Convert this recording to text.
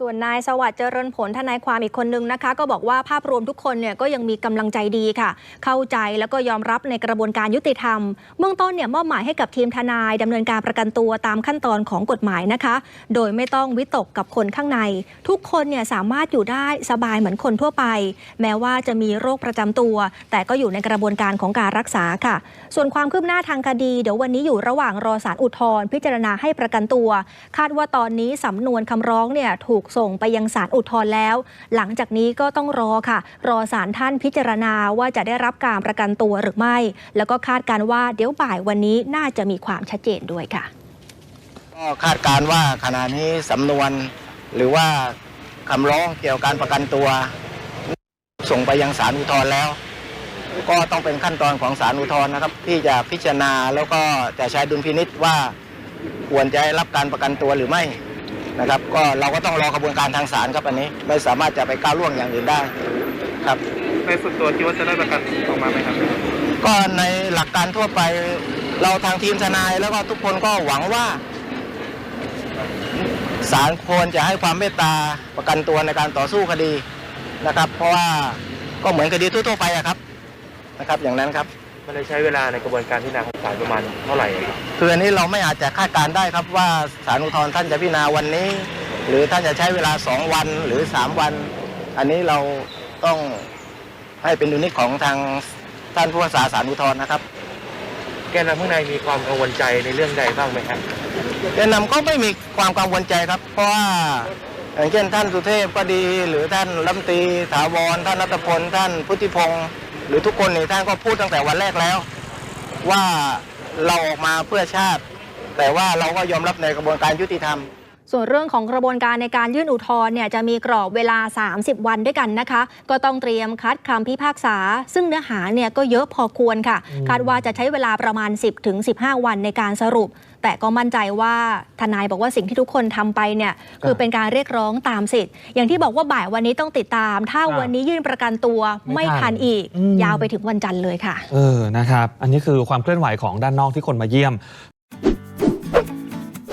ส่วนนายสวัสดิ์เจริญผลทนายความอีกคนนึงนะคะ ก็บอกว่าภาพรวมทุกคนเนี่ยก็ยังมีกำลังใจดีค่ะ เข้าใจแล้วก็ยอมรับในกระบวนการยุติธรรมเบื้องต้นเนี่ยมอบหมายให้กับทีมทนายดำเนินการประกันตัวตามขั้นตอนของกฎหมายนะคะ โดยไม่ต้องวิตกกับคนข้างใน ทุกคนเนี่ยสามารถอยู่ได้สบายเหมือนคนทั่วไป แม้ว่าจะมีโรคประจำตัว แต่ก็อยู่ในกระบวนการของการรักษาค่ะ ส่วนความคืบหน้าทางคดี เดี๋ยววันนี้อยู่ระหว่างรอสารอุทธรณ์พิจารณาให้ประกันตัว คาดว่าตอนนี้สำนวนคำร้องเนี่ยถูกส่งไปยังศาลอุทธรณ์แล้ว หลังจากนี้ก็ต้องรอค่ะ รอศาลท่านพิจารณาว่าจะได้รับการประกันตัวหรือไม่ แล้วก็คาดการณ์ว่าเดี๋ยวบ่ายวันนี้น่าจะมีความชัดเจนด้วยค่ะ ก็คาดการณ์ว่าขณะนี้สำนวน หรือว่าคำร้องเกี่ยวกับการประกันตัว ส่งไปยังศาลอุทธรณ์แล้วก็ต้องเป็นขั้นตอนของศาลอุทธรณ์นะครับ ที่จะพิจารณาแล้วก็จะใช้ดุลพินิษว่าควรจะได้รับการประกันตัวหรือไม่ นะครับ ก็เราก็ต้องรอกระบวนการทางศาลครับอันนี้ ไม่สามารถจะไปก้าวล่วงอย่างอื่นได้ครับ ในส่วนตัวคิดว่าจะได้ประกันออกมาไหมครับก็ในหลักการทั่วไปเราทางทีมทนายแล้วก็ทุกคนก็หวังว่าศาลควรจะให้ความเมตตาประกันตัวในการต่อสู้คดีนะครับ เพราะว่าก็เหมือนคดีทั่วๆไปอะครับนะครับ อย่างนั้นครับ มันเลยใช้เวลาในกระบวนการพิจารณาของศาลประมาณเท่าไหร่ครับคืออันนี้เราไม่อาจจะคาดการณ์ได้ครับว่าศาลอุทธรณ์ท่านจะพิจารณาวันนี้ หรือท่านจะใช้เวลาสองวันหรือสามวัน อันนี้เราต้องให้เป็นดุลนิจของทางท่านผู้พิพากษาศาลอุทธรณ์นะครับ แกนนำข้างในมีความกังวลใจในเรื่องใดบ้างไหมครับแกนนำก็ไม่มีความกังวลใจครับ เพราะว่าอย่างเช่นท่านสุเทพก็ดี หรือท่านรัฐมนตรีถาวรท่านนัตพลท่านพุทธิพงศ์ หรือทุกคนในท่านก็พูดตั้งแต่วันแรกแล้ว ว่าเราออกมาเพื่อชาติ แต่ว่าเราก็ยอมรับในกระบวนการยุติธรรม ส่วนเรื่องของกระบวนการในการยื่นอุทธรณ์เนี่ยจะมีกรอบเวลา 30 วันด้วยกันนะคะ ก็ต้องเตรียมคัดคำพิพากษา ซึ่งเนื้อหาเนี่ยก็เยอะพอควรค่ะ คาดว่าจะใช้เวลาประมาณ 10ถึง15 วันในการสรุป แต่ก็มั่นใจว่าทนายบอกว่าสิ่งที่ทุกคนทำไปเนี่ยคือเป็นการเรียกร้องตามสิทธิ์ อย่างที่บอกว่าบ่ายวันนี้ต้องติดตาม ถ้าครับวันนี้ยื่นประกันตัวไม่ไม่ทัทันนอีกอืมยาวไปถึงวันจันทร์เลยค่ะ เออนะครับ อันนี้คือความเคลื่อนไหวของด้านนอกที่คนมาเยี่ยม